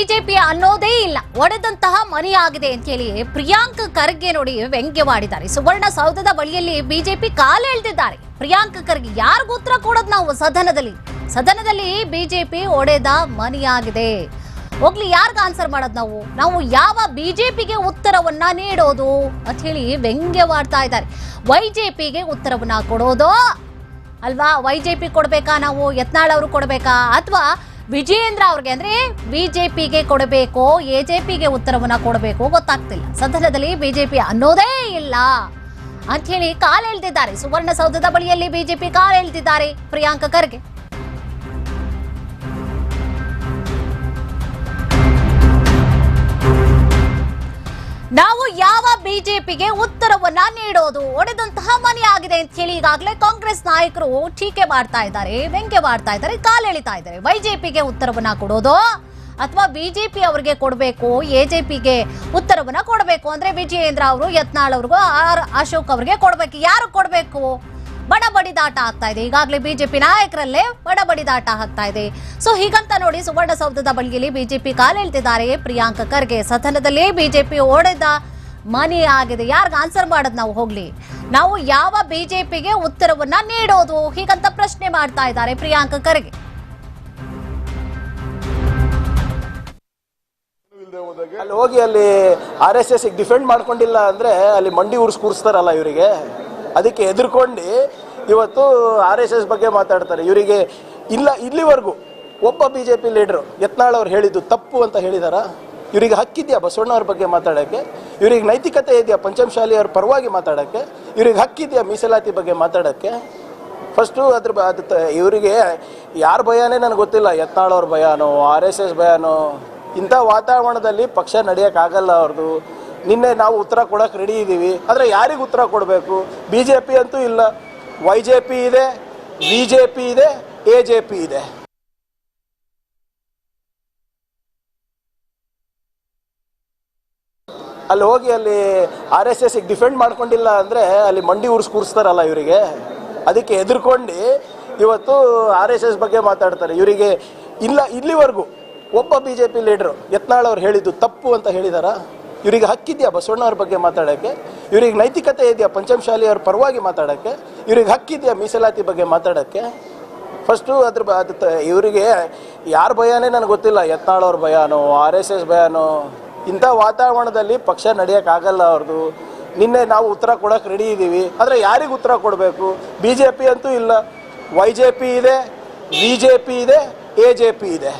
BJP ಅನ್ನೋದೇ ಇಲ್ಲ. ಒಡೆದಂತಹ ಮನೆಯಾಗಿದೆ ಅಂತ ಹೇಳಿ ಪ್ರಿಯಾಂಕ್ ಖರ್ಗೆ ನೋಡಿ ವ್ಯಂಗ್ಯವಾಡಿದ್ದಾರೆ. ಸುವರ್ಣಸೌಧದ ಬಳಿಯಲ್ಲಿ ಬಿಜೆಪಿ ಕಾಲೆಳೆದಿದ್ದಾರೆ ಪ್ರಿಯಾಂಕ್ ಖರ್ಗೆ ಯಾರಿಗೂ ಉತ್ತರ ಕೊಡೋದು ನಾವು ಸದನದಲ್ಲಿ. ಸದನದಲ್ಲಿ ಬಿಜೆಪಿ ಒಡೆದ ಮನೆಯಾಗಿದೆ. ಹೋಗ್ಲಿ, ಯಾರ್ಗ ಆನ್ಸರ್ ಮಾಡೋದು ನಾವು? ನಾವು ಯಾವ ಬಿಜೆಪಿಗೆ ಉತ್ತರವನ್ನ ನೀಡೋದು ಅಂತ ಹೇಳಿ ವ್ಯಂಗ್ಯವಾಡ್ತಾ ಇದ್ದಾರೆ. ವೈಜೆಪಿಗೆ ಉತ್ತರವನ್ನ ಕೊಡೋದು ಅಲ್ವಾ? ವೈ ಜೆ ಕೊಡ್ಬೇಕಾ ನಾವು? ಯತ್ನಾಳ್ ಅವರು ಕೊಡಬೇಕಾ? ಅಥವಾ ವಿಜಯೇಂದ್ರ ಅವ್ರಿಗೆ ಅಂದ್ರೆ ಬಿಜೆಪಿಗೆ ಕೊಡಬೇಕು ಎ ಜೆ ಪಿಗೆ ಉತ್ತರವನ್ನ ಕೊಡಬೇಕು ಗೊತ್ತಾಗ್ತಿಲ್ಲ. ಸದನದಲ್ಲಿ ಬಿಜೆಪಿ ಅನ್ನೋದೇ ಇಲ್ಲ ಅಂತ ಹೇಳಿ ಕಾಲೆಳೆದಿದ್ದಾರೆ. ಸುವರ್ಣಸೌಧದ ಬಳಿಯಲ್ಲಿ ಬಿಜೆಪಿ ಕಾಲೆಳೆದಿದ್ದಾರೆ ಪ್ರಿಯಾಂಕ ಖರ್ಗೆ. ನಾವು ಯಾವ ಬಿಜೆಪಿಗೆ ಉತ್ತರವನ್ನ ನೀಡೋದು? ಒಡೆದಂತಹ ಮನೆ ಆಗಿದೆ ಅಂತ ಹೇಳಿ ಈಗಾಗಲೇ ಕಾಂಗ್ರೆಸ್ ನಾಯಕರು ಟೀಕೆ ಮಾಡ್ತಾ ಇದ್ದಾರೆ, ವ್ಯಂಗ್ಯ ಮಾಡ್ತಾ ಇದ್ದಾರೆ ಕಾಲೆಳಿತಾ ಇದ್ದಾರೆ. ಬಿಜೆಪಿಗೆ ಉತ್ತರವನ್ನ ಕೊಡೋದು? ಅಥವಾ ಬಿಜೆಪಿ ಅವರಿಗೆ ಕೊಡಬೇಕು ಎ ಜೆ ಪಿಗೆ ಉತ್ತರವನ್ನ ಕೊಡಬೇಕು? ಅಂದ್ರೆ ವಿಜಯೇಂದ್ರ ಅವರು, ಯತ್ನಾಳ್ ಅವ್ರಿಗೂ ಆರ್ ಅಶೋಕ್ ಅವ್ರಿಗೆ ಕೊಡಬೇಕು. ಯಾರು ಕೊಡಬೇಕು? ಬಡ ಬಡಿದಾಟ ಆಗ್ತಾ ಇದೆ. ಈಗಾಗಲೇ ಬಿಜೆಪಿ ನಾಯಕರಲ್ಲೇ ಬಡ ಬಡಿದಾಟ ಆಗ್ತಾ ಇದೆ. ಸೊ ಹೀಗಂತ ನೋಡಿ ಸುವರ್ಣಸೌಧದ ಬಳಿಯಲ್ಲಿ ಬಿಜೆಪಿ ಕಾಲೆಳ್ತಿದ್ದಾರೆ ಪ್ರಿಯಾಂಕ ಖರ್ಗೆ ಸದನದಲ್ಲಿ ಬಿಜೆಪಿ ಓಡಿದ ಮನಿ ಆಗಿದೆ. ಯಾರಿಗ ಆನ್ಸರ್ ಮಾಡೋದು ನಾವು ಹೋಗ್ಲಿ. ನಾವು ಯಾವ ಬಿಜೆಪಿಗೆ ಉತ್ತರವನ್ನ ನೀಡೋದು? ಹೀಗಂತ ಪ್ರಶ್ನೆ ಮಾಡ್ತಾ ಇದ್ದಾರೆ ಪ್ರಿಯಾಂಕ ಖರ್ಗೆ. ಅಲ್ಲಿ ಹೋಗಿ ಅಲ್ಲಿ ಆರ್ ಎಸ್ ಎಸ್ ಡಿಫೆಂಡ್ ಮಾಡ್ಕೊಂಡಿಲ್ಲ ಅಂದ್ರೆ ಅಲ್ಲಿ ಮಂಡಿ ಉರ್ಸ್ ಕೂರಿಸ್ತಾರಲ್ಲ ಇವರಿಗೆ. ಅದಕ್ಕೆ ಎದುರ್ಕೊಂಡು ಇವತ್ತು ಆರ್ ಎಸ್ ಎಸ್ ಬಗ್ಗೆ ಮಾತಾಡ್ತಾರೆ. ಇವರಿಗೆ ಇಲ್ಲ, ಇಲ್ಲಿವರೆಗೂ ಒಬ್ಬ B J P leader Yatnal ಅವ್ರು ಹೇಳಿದ್ದು ತಪ್ಪು ಅಂತ ಹೇಳಿದಾರ. ಇವರಿಗೆ ಹಕ್ಕಿದೆಯಾ ಬಸವಣ್ಣವ್ರ ಬಗ್ಗೆ ಮಾತಾಡೋಕ್ಕೆ? ಇವ್ರಿಗೆ ನೈತಿಕತೆ ಇದೆಯಾ ಪಂಚಮಶಾಲಿ ಅವ್ರ ಪರವಾಗಿ ಮಾತಾಡೋಕ್ಕೆ? ಇವ್ರಿಗೆ ಹಕ್ಕಿದೆಯಾ ಮೀಸಲಾತಿ ಬಗ್ಗೆ ಮಾತಾಡೋಕ್ಕೆ? ಫಸ್ಟು ಅದ್ರ ಅದು ಇವರಿಗೆ ಯಾರ ಭಯನೇ ನನಗೆ ಗೊತ್ತಿಲ್ಲ. ಯತ್ನಾಳ್ ಅವ್ರ ಭಯನೋ, ಆರ್ ಎಸ್ ಎಸ್ ಭಯನೋ, ಇಂಥ ವಾತಾವರಣದಲ್ಲಿ ಪಕ್ಷ ನಡೆಯೋಕ್ಕಾಗಲ್ಲ ಅವ್ರದ್ದು ನಿನ್ನೆ ನಾವು ಉತ್ತರ ಕೊಡೋಕೆ ರೆಡಿ ಇದ್ದೀವಿ ಆದರೆ ಯಾರಿಗೆ ಉತ್ತರ ಕೊಡಬೇಕು? ಬಿ ಜೆ ಪಿ ಅಂತೂ ಇಲ್ಲ. ವೈ ಜೆ ಪಿ ಇದೆ ಬಿ ಜೆ ಪಿ ಇದೆ, ಎ ಜೆ ಪಿ ಇದೆ. ಅಲ್ಲಿ ಹೋಗಿ ಅಲ್ಲಿ ಆರ್ ಎಸ್ ಎಸ್ ಡಿಫೆಂಡ್ ಮಾಡ್ಕೊಂಡಿಲ್ಲ ಅಂದರೆ ಅಲ್ಲಿ ಮಂಡಿ ಉರ್ಸ್ ಕೂರಿಸ್ತಾರಲ್ಲ ಇವರಿಗೆ. ಅದಕ್ಕೆ ಎದುರ್ಕೊಂಡು ಇವತ್ತು ಆರ್ ಎಸ್ ಎಸ್ ಬಗ್ಗೆ ಮಾತಾಡ್ತಾರೆ. ಇವರಿಗೆ ಇಲ್ಲ, ಇಲ್ಲಿವರೆಗೂ ಒಬ್ಬ B J P leader, Yatnal ಅವ್ರು ಹೇಳಿದ್ದು ತಪ್ಪು ಅಂತ ಹೇಳಿದಾರ? ಇವರಿಗೆ ಹಕ್ಕಿದೆಯಾ ಬಸವಣ್ಣವ್ರ ಬಗ್ಗೆ ಮಾತಾಡೋಕ್ಕೆ? ಇವರಿಗೆ ನೈತಿಕತೆ ಇದೆಯಾ? ಪಂಚಮಶಾಲಿ ಅವ್ರ ಪರವಾಗಿ ಮಾತಾಡೋಕ್ಕೆ? ಇವ್ರಿಗೆ ಹಕ್ಕಿದೆಯಾ ಮೀಸಲಾತಿ ಬಗ್ಗೆ ಮಾತಾಡೋಕ್ಕೆ? ಫಸ್ಟು ಅದ್ರ ಅದು ಇವರಿಗೆ ಯಾರ ಭಯನೇ ನನಗೆ ಗೊತ್ತಿಲ್ಲ, ಯತ್ನಾಳವ್ರ ಭಯನೋ ಆರ್ ಎಸ್ ಎಸ್ ಭಯನೋ ಇಂಥ ವಾತಾವರಣದಲ್ಲಿ ಪಕ್ಷ ನಡೆಯೋಕ್ಕಾಗಲ್ಲ ಅವ್ರದ್ದು ನಿನ್ನೆ ನಾವು ಉತ್ತರ ಕೊಡೋಕೆ ರೆಡಿ ಇದ್ದೀವಿ ಆದರೆ ಯಾರಿಗೆ ಉತ್ತರ ಕೊಡಬೇಕು? ಬಿ ಜೆ ಪಿ ಅಂತೂ ಇಲ್ಲ. ವೈ ಜೆ ಪಿ ಇದೆ, ಬಿ ಜೆ ಪಿ ಇದೆ, ಎ ಜೆ ಪಿ ಇದೆ.